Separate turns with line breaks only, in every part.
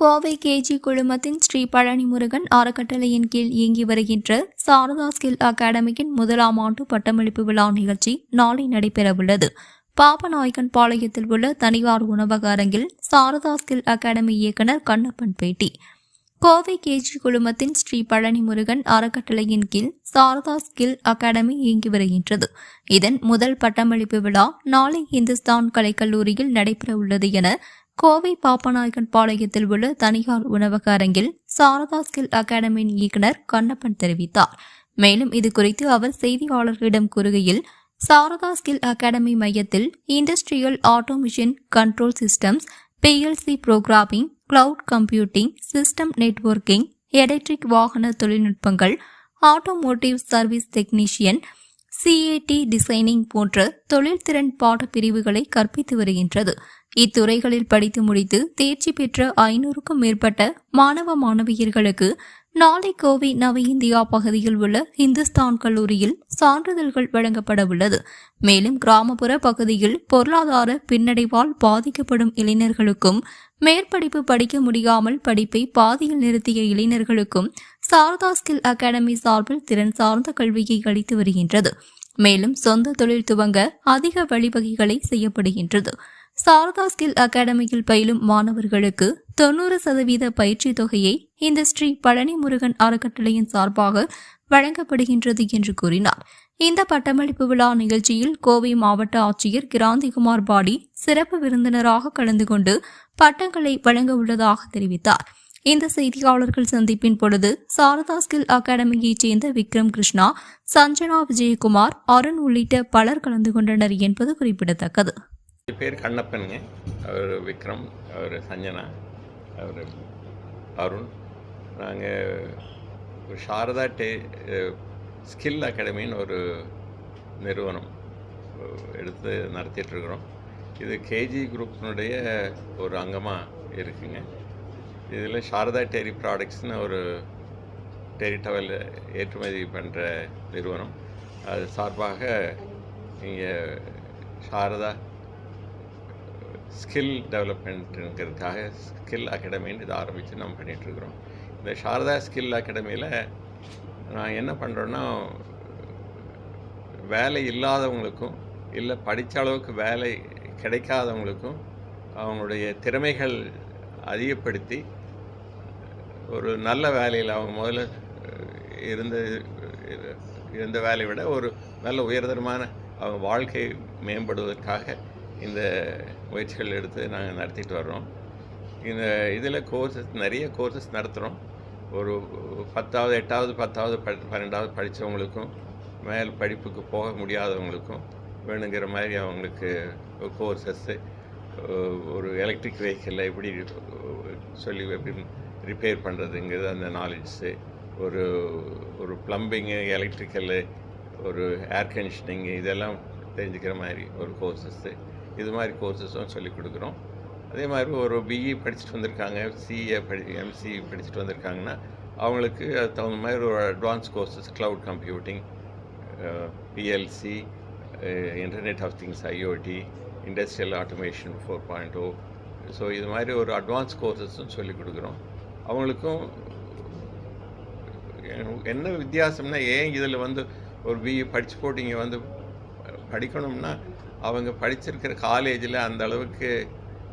Kovai KG குழுமத்தின் ஸ்ரீ பழனி முருகன் அறக்கட்டளையின் கீழ் இயங்கி வருகின்ற சாரதா ஸ்கில் அகாடமியின் முதலாம் ஆண்டு பட்டமளிப்பு விழா நிகழ்ச்சி நாளை நடைபெறவுள்ளது. பாபநாயக்கன் பாளையத்தில் உள்ள தனியார் உணவக அரங்கில் சாரதா ஸ்கில் அகாடமி இயக்குனர் கண்ணப்பன் பேட்டி. கோவை கேஜி குழுமத்தின் ஸ்ரீ பழனி முருகன் அறக்கட்டளையின் கீழ் சாரதா ஸ்கில் அகாடமி இயங்கி வருகின்றது. இதன் முதல் பட்டமளிப்பு விழா நாளை இந்துஸ்தான் கலைக்கல்லூரியில் நடைபெறவுள்ளது என கோவை பாப்பநாயகன் பாளையத்தில் உள்ள தனியார் உணவக அரங்கில் சாரதா ஸ்கில் அகாடமியின் இயக்குனர் கண்ணப்பன் தெரிவித்தார். மேலும் இது குறித்து அவர் செய்தியாளர்களிடம் கூறுகையில் சாரதா ஸ்கில் அகாடமி மையத்தில் industrial automation control systems PLC programming cloud computing system networking electric வாகன தொழில்நுட்பங்கள் automotive service technician CAD designing போன்ற தொழில்திறன் பாடப்பிரிவுகளை கற்பித்து வருகின்றது. இத்துறைகளில் படித்து முடித்து தேர்ச்சி பெற்ற ஐநூறுக்கும் மேற்பட்ட மாணவ மாணவியர்களுக்கு நாளை கோவை நவ இந்தியா பகுதியில் உள்ள இந்துஸ்தான் கல்லூரியில் சான்றிதழ்கள் வழங்கப்பட உள்ளது. மேலும் கிராமப்புற பகுதியில் பொருளாதார பின்னடைவால் பாதிக்கப்படும் இளைஞர்களுக்கும் மேற்படிப்பு படிக்க முடியாமல் படிப்பை பாதியில் நிறுத்திய இளைஞர்களுக்கும் சாரதா ஸ்கில் அகாடமி சார்பில் திறன் சார்ந்த கல்வியை அளித்து வருகின்றது. மேலும் சொந்த தொழில் துவங்க அதிக வழிவகைகளை செய்யப்படுகின்றது. சாரதா ஸ்கில் அகாடமியில் பயிலும் மாணவர்களுக்கு தொண்ணூறு சதவீத பயிற்சி தொகையை இந்த ஸ்ரீ பழனி முருகன் அறக்கட்டளையின் சார்பாக வழங்கப்படுகின்றது என்று கூறினார். இந்த பட்டமளிப்பு விழா நிகழ்ச்சியில் கோவை மாவட்ட ஆட்சியர் கிராந்திகுமார் பாடி சிறப்பு விருந்தினராக கலந்து கொண்டு பட்டங்களை வழங்க உள்ளதாக தெரிவித்தார். இந்த செய்தியாளர்கள் சந்திப்பின் பொழுது சாரதா ஸ்கில் அகாடமியைச் சேர்ந்த விக்ரம் கிருஷ்ணா சஞ்சனா விஜயகுமார் அருண் உள்ளிட்ட பலர் கலந்து கொண்டனர் என்பது குறிப்பிடத்தக்கது.
பேர் கண்ணப்பனுங்க. அவர் விக்ரம் அவர் சஞ்சனா அவர் அருண். நாங்கள் ஒரு சாரதா டே ஸ்கில் அகாடமின்னு ஒரு நிறுவனம் எடுத்து நடத்திட்டுருக்குறோம் இது கேஜி குரூப்பினுடைய ஒரு அங்கமாக இருக்குங்க. இதில் சாரதா டெரி ப்ராடக்ட்ஸ்னு ஒரு டெரி டவல் ஏற்றுமதி பண்ணுற நிறுவனம். அது சார்பாக இங்கே சாரதா ஸ்கில் டெவலப்மெண்ட்டுங்கிறதுக்காக ஸ்கில் அகாடமின்னு இதை ஆரம்பித்து நம்ம பண்ணிகிட்ருக்குறோம். இந்த சாரதா ஸ்கில் அகாடமியில் நான் என்ன பண்ணுறேன்னா வேலை இல்லாதவங்களுக்கும் இல்லை படித்த அளவுக்கு வேலை கிடைக்காதவங்களுக்கும் அவங்களுடைய திறமைகள் அதிகப்படுத்தி ஒரு நல்ல வேலையில் அவங்க முதல்ல இருந்த இருந்த வேலையை விட ஒரு நல்ல உயர்தரமான அவங்க வாழ்க்கை மேம்படுவதற்காக இந்த முயற்சிகள் எடுத்து நாங்கள் நடத்திட்டு வர்றோம். இந்த இதில் கோர்சஸ் நிறைய கோர்சஸ் நடத்துகிறோம் ஒரு பத்தாவது எட்டாவது பத்தாவது ப பன்னெண்டாவது படித்தவங்களுக்கும் மேல் படிப்புக்கு போக முடியாதவங்களுக்கும் வேணுங்கிற மாதிரி அவங்களுக்கு கோர்சஸ்ஸு ஒரு எலக்ட்ரிக் வெஹிக்கிளில் எப்படி சொல்லி எப்படி ரிப்பேர் பண்ணுறதுங்கிறது அந்த நாலேஜ்ஸு ஒரு ஒரு ப்ளம்பிங்கு எலக்ட்ரிக்கலு ஒரு ஏர் கண்டிஷனிங்கு இதெல்லாம் தெரிஞ்சுக்கிற மாதிரி ஒரு கோர்சஸ்ஸு இது மாதிரி கோர்சஸும் சொல்லிக் கொடுக்குறோம். அதே மாதிரி ஒரு பிஇ படிச்சுட்டு வந்திருக்காங்க சிஏ படி எம்சி படிச்சுட்டு வந்திருக்காங்கன்னா அவங்களுக்கு அது தகுந்த மாதிரி ஒரு advance courses cloud computing PLC internet of things IoT industrial automation four point O so இது மாதிரி ஒரு அட்வான்ஸ் கோர்சஸும் சொல்லிக் கொடுக்குறோம். அவங்களுக்கும் என்ன வித்தியாசம்னா ஏன் இதில் வந்து ஒரு பிஇ படித்து போட்டு இங்கே வந்து படிக்கணும்னா அவங்க படிச்சிருக்கிற காலேஜில் அந்த அளவுக்கு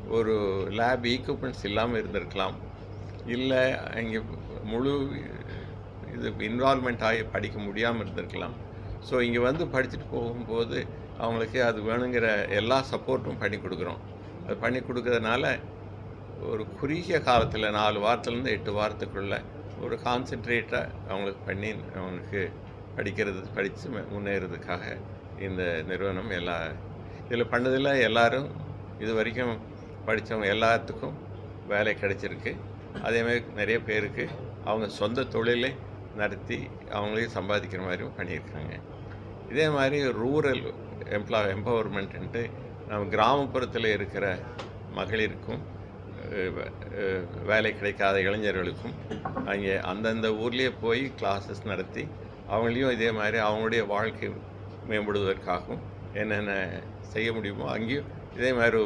ஒரு லேப் ஈக்குப்மெண்ட்ஸ் இல்லாமல் இருந்திருக்கலாம். இல்லை இங்கே முழு இது இன்வால்மெண்ட் ஆகி படிக்க முடியாமல் இருந்திருக்கலாம். ஸோ இங்கே வந்து படிச்சுட்டு போகும்போது அவங்களுக்கு அது வேணுங்கிற எல்லா சப்போர்ட்டும் பண்ணி கொடுக்குறோம். அது பண்ணி கொடுக்கறதுனால ஒரு குறுகிய காலத்தில் நாலு வாரத்துலேருந்து எட்டு வாரத்துக்குள்ளே ஒரு கான்சென்ட்ரேட்டாக அவங்களுக்கு பண்ணி அவங்களுக்கு படிக்கிறது படித்து முன்னேறதுக்காக இந்த நிறுவனம் எல்லா இதில் பண்ணதில் எல்லோரும் இது வரைக்கும் படித்தவங்க எல்லாத்துக்கும் வேலை கிடைச்சிருக்கு. அதேமாதிரி நிறைய பேருக்கு அவங்க சொந்த தொழிலை நடத்தி அவங்களையும் சம்பாதிக்கிற மாதிரியும் பண்ணியிருக்காங்க. இதே மாதிரி ரூரல் எம்ப்ளாய் எம்பவர்மெண்ட்டு நம்ம கிராமப்புறத்தில் இருக்கிற மகளிருக்கும் வேலை கிடைக்காத இளைஞர்களுக்கும் அங்கே அந்தந்த ஊர்லேயே போய் கிளாஸஸ் நடத்தி அவங்களையும் இதே மாதிரி அவங்களுடைய வாழ்க்கை மேம்படுவதற்காகவும் என்னென்ன செய்ய முடியுமோ அங்கேயும் இதே மாதிரி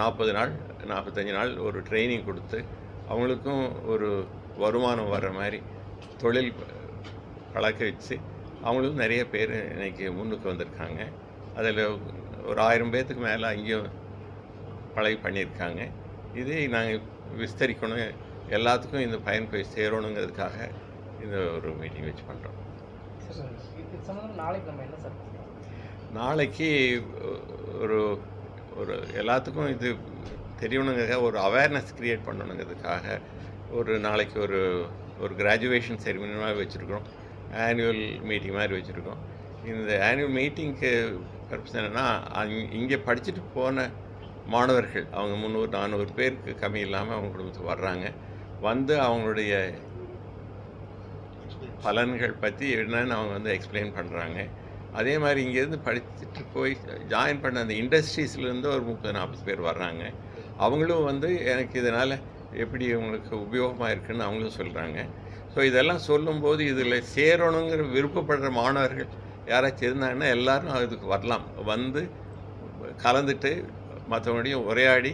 நாற்பது நாள் நாற்பத்தஞ்சு நாள் ஒரு ட்ரைனிங் கொடுத்து அவங்களுக்கும் ஒரு வருமானம் வர்ற மாதிரி தொழில் பழக்க வச்சு அவங்களும் நிறைய பேர் இன்றைக்கி முன்னுக்கு வந்திருக்காங்க. அதில் ஒரு ஆயிரம் பேர்த்துக்கு மேலே அங்கேயும் பழகி பண்ணியிருக்காங்க. இதை நாங்கள் விஸ்தரிக்கணும். எல்லாத்துக்கும் இந்த பயன் போய் சேரணுங்கிறதுக்காக இந்த ஒரு மீட்டிங் வச்சு பண்ணுறோம்
நாளைக்கு
ஒரு ஒரு எல்லாத்துக்கும் இது தெரியணுங்கிறதுக்காக ஒரு அவேர்னஸ் க்ரியேட் பண்ணணுங்கிறதுக்காக ஒரு நாளைக்கு ஒரு ஒரு கிராஜுவேஷன் செரிமனி மாதிரி வச்சுருக்கோம் ஆனுவல் மீட்டிங் மாதிரி வச்சுருக்கோம் இந்த ஆனுவல் மீட்டிங்க்கு பர்பஸ் என்னென்னா இங்கே படிச்சுட்டு போன மாணவர்கள் அவங்க முந்நூறு நானூறு பேருக்கு கம்மி இல்லாமல் அவங்க குடும்பத்துக்கு வர்றாங்க. வந்து அவங்களுடைய பலன்கள் பற்றி என்னன்னு அவங்க வந்து எக்ஸ்பிளைன் பண்ணுறாங்க அதே மாதிரி இங்கேருந்து படிச்சுட்டு போய் ஜாயின் பண்ண அந்த இண்டஸ்ட்ரீஸ்லேருந்து ஒரு முப்பது நாற்பது பேர் வர்றாங்க. அவங்களும் வந்து எனக்கு இதனால் எப்படி உங்களுக்கு உபயோகமாக இருக்குன்னு அவங்களும் சொல்கிறாங்க ஸோ இதெல்லாம் சொல்லும்போது இதில் சேரணுங்கிற விருப்பப்படுற மாணவர்கள் யாராச்சும் இருந்தாங்கன்னா எல்லோரும் அதுக்கு வரலாம். வந்து கலந்துட்டு மற்றவனையும் உரையாடி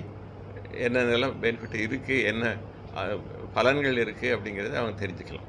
என்னென்னலாம் பெனிஃபிட் இருக்குது என்ன பலன்கள் இருக்குது அப்படிங்கிறத அவங்க தெரிஞ்சுக்கலாம்.